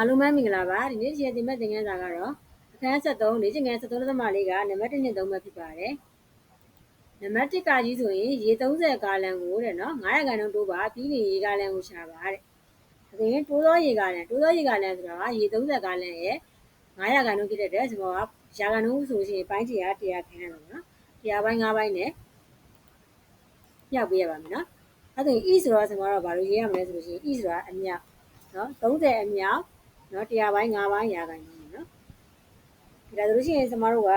အားလုံးပဲမင်္ဂလာပါဒီနေ့ရှင်တင်မဲ့သင်ခန်းစာကတော့အခန်း73လေ့ကျင့်ခန်း73သမလေးကနံပါတ်1နဲ့3ပဲဖြစ်ပါတယ်နံပါတ်1ကကြီးဆိုရင်ရေ30ဂါလန်ကိုတဲ့နော်900ဂါလန်တိုးပါပြီးရင်ရေဂါလန်ကိုရှာပါတဲ့ဒါဆိုရင်တိုးသောရေဂါလန်တိုးသောရေဂါလန်ဆိုတာကရေ30ဂါလန်ရဲ့900ဂါလန်ဖြစ်တဲ့အတွက်ဒီမှာရာဂါလန်ဆိုရှင်ပိုင်းတရာတရားခန်းရမှာနော်တရားပိုင်း5ပိုင်းနဲ့ပြောက်ပေးရပါမယ်နော်အဲ့ဒါ e ဆိုတော့ဒီမှာတော့ဘာလို့ရေးရမလဲဆိုလို့ရှိရင် e ဆိုတာအမြောက်နော်30အမြောက် နော်တရားပိုင်း၅ပိုင်းရာခိုင်နှုန်းနော်ဒါဆိုလို့ရှိရင်ကျမတို့က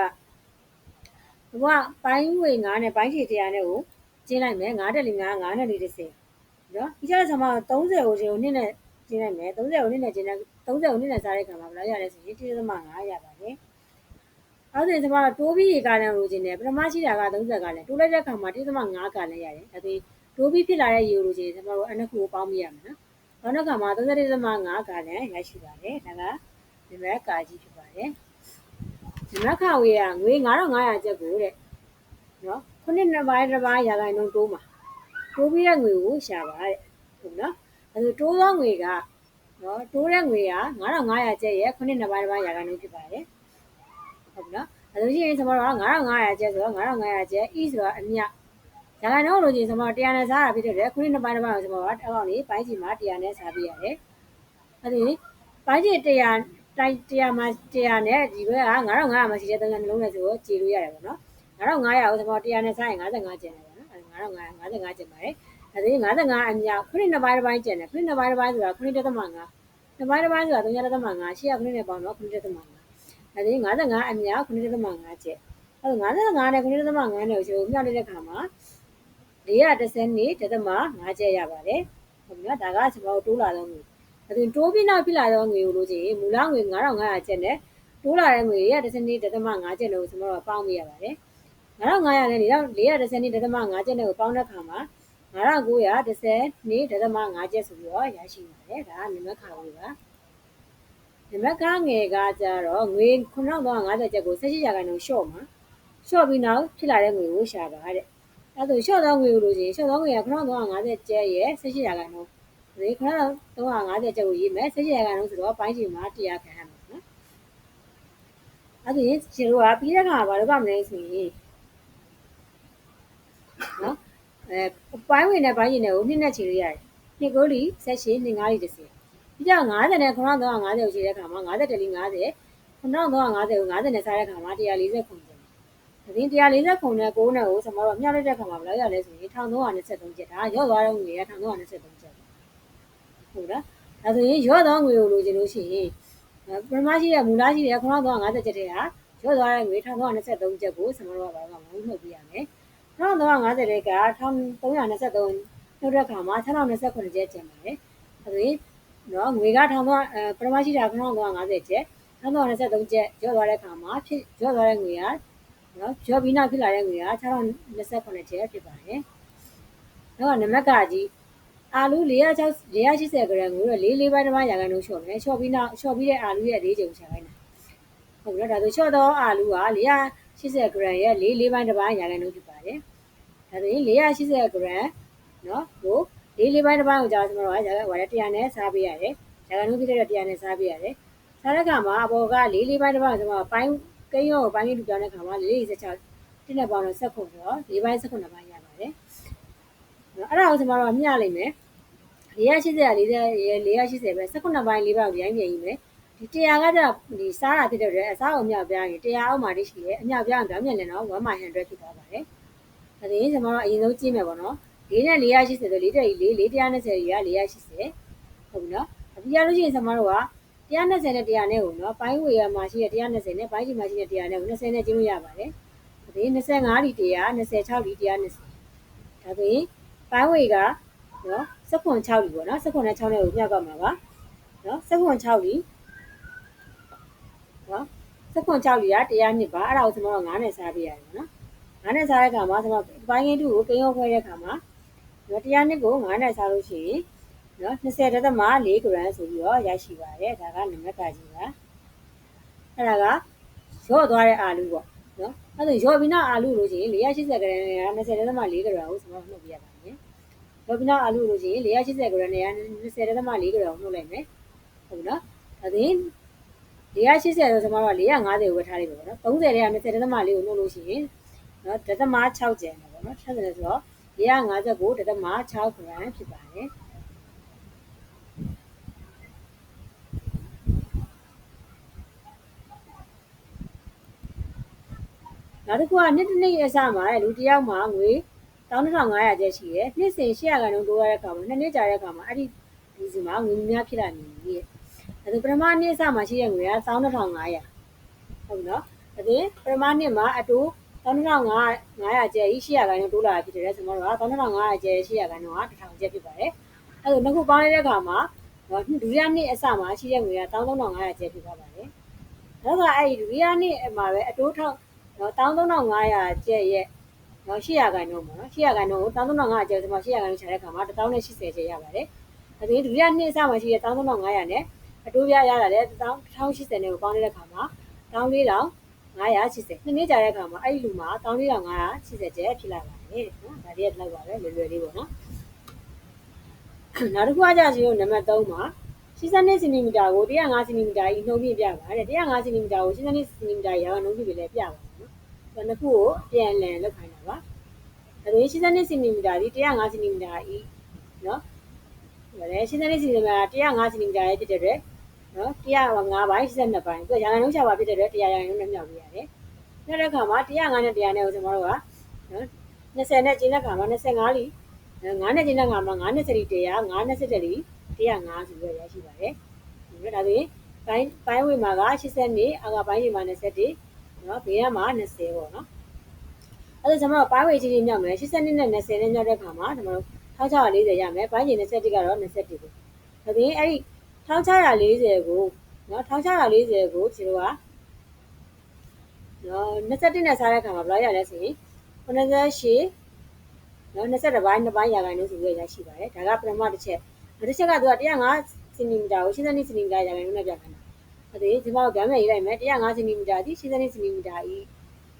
ဘဝပိုင်းဝေ9နဲ့ပိုင်းချေတရားနဲ့ကိုကျင်းလိုက်မယ်9တက်လီ9 9နဲ့40နော်ဒီကျတော့ကျမ30ကိုကျင်းကိုနှစ်နဲ့ကျင်းလိုက်မယ်30ကိုနှစ်နဲ့ကျင်းလိုက်30ကိုနှစ်နဲ့စားတဲ့ခါမှာဘယ်လောက်ရလဲဆိုရင်1.5ရပါတယ်အဲ့ဒါကျမတိုးပြီးရေကလည်းလိုချင်တယ်ပထမရှိတာက30ကလည်းတိုးလိုက်တဲ့ခါမှာ1.5ကလည်းရတယ်ဒါဆိုတိုးပြီးဖြစ်လာတဲ့ရေလိုချင်ကျမတို့အနှစ်ခုကိုပေါင်းမိရမယ်နော် နောက်တစ်ခါမှာ31.5ကလည်းရရှိပါတယ်ဒါကဒီမဲ့ကာကြီးဖြစ်ပါတယ်ဒီမဲ့ခါဝေးကငွေ9500ကျပ်ကိုတဲ့နော်ခုနှစ်နှစ်ပိုင်းတစ်ပိုင်းရာခိုင်နှုန်းတိုးမှာတိုးပြီးတဲ့ငွေကိုရှာပါတဲ့ဟုတ်နော်အဲဒါတိုးသောငွေကနော်တိုးတဲ့ငွေက9500ကျပ်ရဲ့ခုနှစ်နှစ်ပိုင်းတစ်ပိုင်းရာခိုင်နှုန်းဖြစ်ပါတယ်ဟုတ်နော်အဲဒါရှိရင်ကျွန်တော်တို့က9500ကျပ်ဆိုတော့9500ကျပ် e ဆိုတော့အမြရာ ခိုင်နှုန်းလို့ချင်းကျွန်တော်100နဲ့စားတာဖြစ်တဲ့ခုနှစ်နှစ်ပိုင်းတစ်ပိုင်းကိုကျွန်တော်ကအကောင့်လေးပိုင်းစီမှာ100နဲ့စားပေးရတယ်အဲဒီပိုင်းစီ100တိုင်း100မှာ100နဲ့ဒီဘက်က9500မှာရှိတဲ့300နှလုံးနဲ့ဆိုတော့ကြည်လို့ရတယ်ပေါ့နော်9500ကိုကျွန်တော်100နဲ့စားရင်55ကျန်တယ်ပေါ့နော်အဲ9500 55ကျန်ပါတယ်အဲဒီ55အမြောက်ခုနှစ်နှစ်ပိုင်းတစ်ပိုင်းကျန်တယ်ခုနှစ်နှစ်ပိုင်းတစ်ပိုင်းဆိုတာခုနှစ်တက်မှ5နှစ်ပိုင်းတစ်ပိုင်းဆိုတာ300တက်မှ5ရှေ့ကခုနှစ်နဲ့ပေါင်းတော့ခုနှစ်တက်မှ5အဲဒီ55အမြောက်ခုနှစ်တက်မှ5ကျက်အဲ55နဲ့ခုနှစ်တက်မှ5နဲ့ကိုကျွန်တော်မြောက်နေတဲ့ခါမှာ 430နေတသမ5ကျက်ရပါတယ်ဟုတ်ပြီနော်ဒါကကျွန်တော်တိုးလာတော့ငွေအဲဒါတိုးပြီးနောက်ဖြစ်လာတော့ငွေကိုလို့ချင်းမူလငွေ9500ကျက်နဲ့တိုးလာတဲ့ငွေ430နေတသမ5ကျက်လို့ကျွန်တော်တို့ပေါင်းမိရပါတယ်9500နဲ့နေတော့430နေတသမ5ကျက်နဲ့ကိုပေါင်းတဲ့ခါမှာ9930နေတသမ5ကျက်ဆိုပြီးတော့ရရှိပါတယ်ဒါကနံပါတ်ခါဝေးပါနံပါတ်ခါငယ်ကကြတော့ငွေ9350ကျက်ကို18ရာခိုင်နှုန်းရှော့မှာရှော့ပြီးနောက်ဖြစ်လာတဲ့ငွေကိုရှာပါတဲ့ အဲ့ဒါရှော့သောငွေကိုလို့ရှိရင်ရှော့သောငွေက9350ကျပ်ရဲ့18ရာခိုင်နှုန်းဒီ9350ကျပ်ကိုရေးမယ်18ရာခိုင်နှုန်းဆိုတော့ပိုင်းချိန်မှာ100ခံရမှာနော်အဲ့ဒါရင်ရှင်တို့ကပြီးတဲ့ခါဘာလို့ကမလဲဆိုရင်နော်အဲပိုင်းဝင်တဲ့ပိုင်းချိန်တွေကိုနှစ်နဲ့ချီလို့ရတယ်နှစ်ကိုလီ18နှစ်9လီ30ပြီးတော့90နဲ့9350ကိုခြေတဲ့ခါမှာ50တလီ50 9350ကို50နဲ့စားတဲ့ခါမှာ140ခု သတင်း140ခုနဲ့6နဲ့ကိုကျွန်တော်တို့မျှလိုက်တဲ့ခါမှာဘယ်လောက်ရလဲဆိုရင်1323ကျပ်ဒါရော့သွားတဲ့ငွေက1323ကျပ်ဟုတ်လားဒါဆိုရင်ရော့သွားငွေကိုလိုချင်လို့ရှိရင်ပထမရှိတဲ့မူလရှိတဲ့9350ကျပ်တဲ့ဟာရော့သွားတဲ့ငွေ1323ကျပ်ကိုကျွန်တော်တို့ကဘာလို့မဟုတ်ပြရမယ်1350တဲ့က1323နှုတ်တဲ့ခါမှာ6029ကျပ်ကျန်ပါတယ်ဒါဆိုရင်နော်ငွေက1000ပထမရှိတာ9350ကျပ်1023ကျပ်ရော့သွားတဲ့ခါမှာဖြစ်ရော့သွားတဲ့ငွေက နော်ကျော်ပြီးနောက်ဖြစ်လာတဲ့ငွေက6028ကျပ်ဖြစ်ပါတယ်။နောက်ကနံပါတ်ကကြီးအာလူ460 480 gram ကိုတော့၄၄ပိုင်းတစ်ပိုင်းရာခိုင်နှုန်းလျှော့မယ်။လျှော့ပြီးနောက်လျှော့ပြီးတဲ့အာလူရဲ့၄ကျုံရှာခိုင်းတာ။ဟုတ်ပြီနော်ဒါဆိုလျှော့သောအာလူက480 gram ရဲ့၄၄ပိုင်းတစ်ပိုင်းရာခိုင်နှုန်းဖြစ်ပါတယ်။ဒါဆိုရင်480 gram နော်ကို၄၄ပိုင်းတစ်ပိုင်းကိုကြာကျွန်တော်တို့ကရာခိုင်ဝါ100နဲ့စားပေးရတယ်။ရာခိုင်နှုန်းဖြစ်တဲ့100နဲ့စားပေးရတယ်။စားတဲ့အခါမှာအပေါ်က၄၄ပိုင်းတစ်ပိုင်းကိုကျွန်တော်ပိုင်း ကိန်းရောပိုင်းလေးတူပြောင်းတဲ့ခါမှာ၄၄16တစ်နဲ့ပေါင်းတော့ဆက်ခုဆိုတော့၄ပိုင်း၁9ပိုင်းရပါတယ်အဲ့ဒါကိုကျွန်တော်တို့မျှလိုက်မယ်480 40 480ပဲ19ပိုင်း၄ပိုင်းကိုရိုင်းပြန်ယူမယ်ဒီတရားကကြဒီစားတာဖြစ်တဲ့အတွက်အစားကိုအမြောက်ပြားရင်တရားအောက်မှာတိရှိရဲ့အမြောက်ပြားရင်ဗျာမြန်လည်းတော့1 by 100ဖြစ်သွားပါတယ်ဒါဆိုရင်ကျွန်တော်တို့အရင်ဆုံးကြည့်မယ်ပေါ့နော်၄နဲ့480ဆို4တက်ကြီး4 420ကြီးက480ဟုတ်ပြီနော်အပြရလို့ရှိရင်ကျွန်တော်တို့က 120နဲ့100နဲ့ကိုနော်ပိုင်းဝေရမှာရှိတဲ့120နဲ့ပိုင်းကြီးမှာရှိတဲ့100နဲ့ကို20နဲ့ကျင်းလို့ရပါတယ်။ဒီ25လီ100 26လီ120ဒါဆိုရင်ပိုင်းဝေကနော်16လီပေါ့နော်16နဲ့6နဲ့ကိုမြောက်ကမှာပါ။နော်16လီနော်16လီက100နှစ်ပါအဲ့ဒါကိုကျွန်တော်9နဲ့စားပေးရတယ်နော်။9နဲ့စားတဲ့အခါမှာကျွန်တော်ပိုင်းကင်းတူကိုကိန်းရောဖွဲတဲ့အခါမှာနော်100နှစ်ကို9နဲ့စားလို့ရှိရင် နော်20တက်သမ4 gram ဆိုပြီးတော့ရရှိပါတယ်ဒါကနံပါတ်ကကြီးပါအဲ့ဒါကရော့သွားတဲ့အာလူပေါ့နော်အဲ့ဒါရော့ပြီးနောက်အာလူလို့ရှိရင်480 gram နဲ့20တက်သမ4 gram ကိုကျွန်တော်နှုတ်ပြရပါမယ်ရော့ပြီးနောက်အာလူလို့ရှိရင်480 gram နဲ့20တက်သမ4 gram ကိုနှုတ်လိုက်မယ်ဟုတ်ပြီနော်ဒါရင်480ဆိုကျွန်တော်တို့က450ကိုဝယ်ထားလိုက်ပါတော့30တဲ့က20ဒသမ4ကိုနှုတ်လို့ရှိရင်နော်ဒသမ6ကျန်တယ်ပေါ့နော်60ဆိုတော့459ဒသမ6 gram ဖြစ်ပါတယ် နောက်တစ်ခုကနှစ်တစ်နှစ်ရဲ့အစမှာလူတစ်ယောက်မှာငွေ12500ကျပ်ရှိတယ်နှစ်စဉ်800ခန်းလုံးတိုးရတဲ့အခါမှာနှစ်နှစ်ကြာတဲ့အခါမှာအဲ့ဒီဒီစီမှာငွေများဖြစ်လာနေပြီအဲဒါပထမနှစ်အစမှာရှိတဲ့ငွေက12500ဟုတ်နော်ဒါပြင်ပထမနှစ်မှာအတူ12500ကျပ်ကြီး800ခန်းလုံးတိုးလာဖြစ်တယ်ဆိုတော့12500ကျပ်800ခန်းလုံးက1000ကျပ်ဖြစ်ပါတယ်အဲ့ဒါနှစ်ခုပေါင်းလိုက်တဲ့အခါမှာဒုတိယနှစ်အစမှာရှိတဲ့ငွေက13500ကျပ်ဖြစ်သွားပါတယ်။ဒါကအဲ့ဒီဒုတိယနှစ်မှာပဲအတိုးထောက် နော်13500ကျပ်ရဲ့နော်800ခိုင်နှုန်းပေါ့နော်800ခိုင်နှုန်းကို13500ကျပ်ဆိုမှ800ခိုင်နှုန်းချတဲ့အခါမှာ1080ကျပ်ရပါတယ်။အဲဒီဒုတိယနှစ်အစမှာရှိတဲ့13500နဲ့အတိုးပြရတာလည်း1080နဲ့ကိုပေါင်းတဲ့အခါမှာ14580နှစ်နှစ်ကြာတဲ့အခါမှာအဲ့ဒီလူမှာ14580ကျပ်ဖြစ်လာပါတယ်နော်ဒါလေးလောက်ပါပဲလွယ်လွယ်လေးပေါ့နော်နောက်တစ်ခုကကြာစီကိုနံပါတ်3မှာ 82စင်တီမီတာကို105စင်တီမီတာကြီးနှုံးပြပြပါတယ်105စင်တီမီတာကို82စင်တီမီတာရာနှုံးပြပြလည်းပြပါနော်ဒါနှစ်ခုကိုပြန်လည်လောက်ခိုင်းတာပါဒါဆိုရင်82စင်တီမီတာဒီ105စင်တီမီတာကြီးနော်ဒါလည်း82စင်တီမီတာ105စင်တီမီတာရဲ့ဖြစ်တဲ့အတွက်နော်105ဘိုင်း82ဘိုင်းသူကရာခိုင်နှုန်းချပါဖြစ်တဲ့အတွက်100ရာခိုင်နှုန်းနဲ့မြောက်ပြရတယ်။နောက်တဲ့အခါမှာ105နဲ့100နဲ့ကိုကျွန်တော်တို့ကနော်20နဲ့ကျင်းတဲ့အခါမှာ25လီ9နဲ့ကျင်းတဲ့အခါမှာ9နဲ့စရီ100 9နဲ့7လီ 105ဆိုပြီးရရှိပါတယ်။ဒါဆိုရင်ဘိုင်းဘိုင်းဝေမှာက80နဲ့အာကဘိုင်းဒီမှာ21နော်ဘေးကမှာ20ပေါ့နော်။အဲ့ဒါကျွန်တော်တို့ဘိုင်းဝေချင်းချင်းမြောက်မယ်80နဲ့20နဲ့မြောက်တဲ့အခါမှာကျွန်တော်တို့1640ရမယ်ဘိုင်းချင်း21ကတော့21ပေါ့။ဒါဆိုရင်အဲ့ဒီ1640ကိုနော်1640ကိုကျွန်တော်ကနော်21နဲ့စားတဲ့အခါမှာဘယ်လောက်ရလဲဆိုရင်98နော်21ဘိုင်း2ဘိုင်းရာခိုင်နှုန်းစီရရှိပါတယ်ဒါကပထမတစ်ချက် တစ်ချက်ကသူက105စင်တီမီတာကို82စင်တီမီတာရာခိုင်နှုန်းနဲ့ပြခိုင်းတာအဲ့ဒီဒီမှာဗြမ်းမြန်ရေးလိုက်မယ်105စင်တီမီတာဒီ82စင်တီမီတာဤ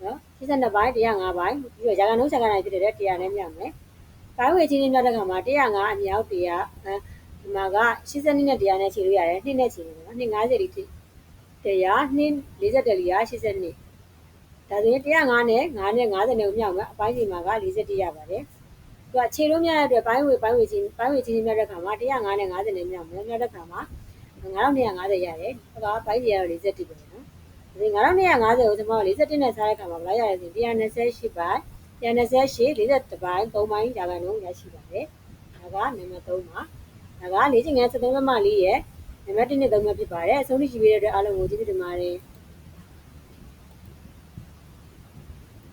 နော်82ဘိုင်း105ဘိုင်းပြီးတော့ရာခိုင်နှုန်းဆက်ကနေဖြစ်တဲ့100နဲ့မြောက်မယ်ဘိုင်းဝေချင်းချင်းမြောက်တဲ့ခါမှာ105အမြောက်100ဒီမှာက82နဲ့100နဲ့ခြေလို့ရတယ်2နဲ့ခြေလို့နော်250လိဖြစ်100 240လီယာ82ဒါဆိုရင်105နဲ့9နဲ့50နဲ့မြောက်မယ်အပိုင်းစီမှာက41ရပါတယ် သူကခြေလို့မြတဲ့အတွက်ဘိုင်းဝေဘိုင်းဝေချင်းဘိုင်းဝေချင်းမြောက်တဲ့ခါမှာ105နဲ့50နဲ့မြောက်မယ်မြောက်တဲ့ခါမှာ9250ရတယ်ဟိုကဘိုင်းစီကတော့41ပဲနော်ဒီ9250ကိုကျွန်တော်41နဲ့စားတဲ့ခါမှာဘယ်လောက်ရလဲဆိုရင်128ဘိုင်း128 41ဘိုင်း3ဘိုင်းရာခိုင်နှုန်းရရှိပါတယ်ဒါကနံပါတ်3ပါဒါကလေ့ကျင့်ခန်း73မမလေးရဲ့နံပါတ်1နဲ့3မှာဖြစ်ပါတယ်အဆုံးထိရှိပေးတဲ့အတွက်အားလုံးကိုကျေးဇူးတင်ပါတယ်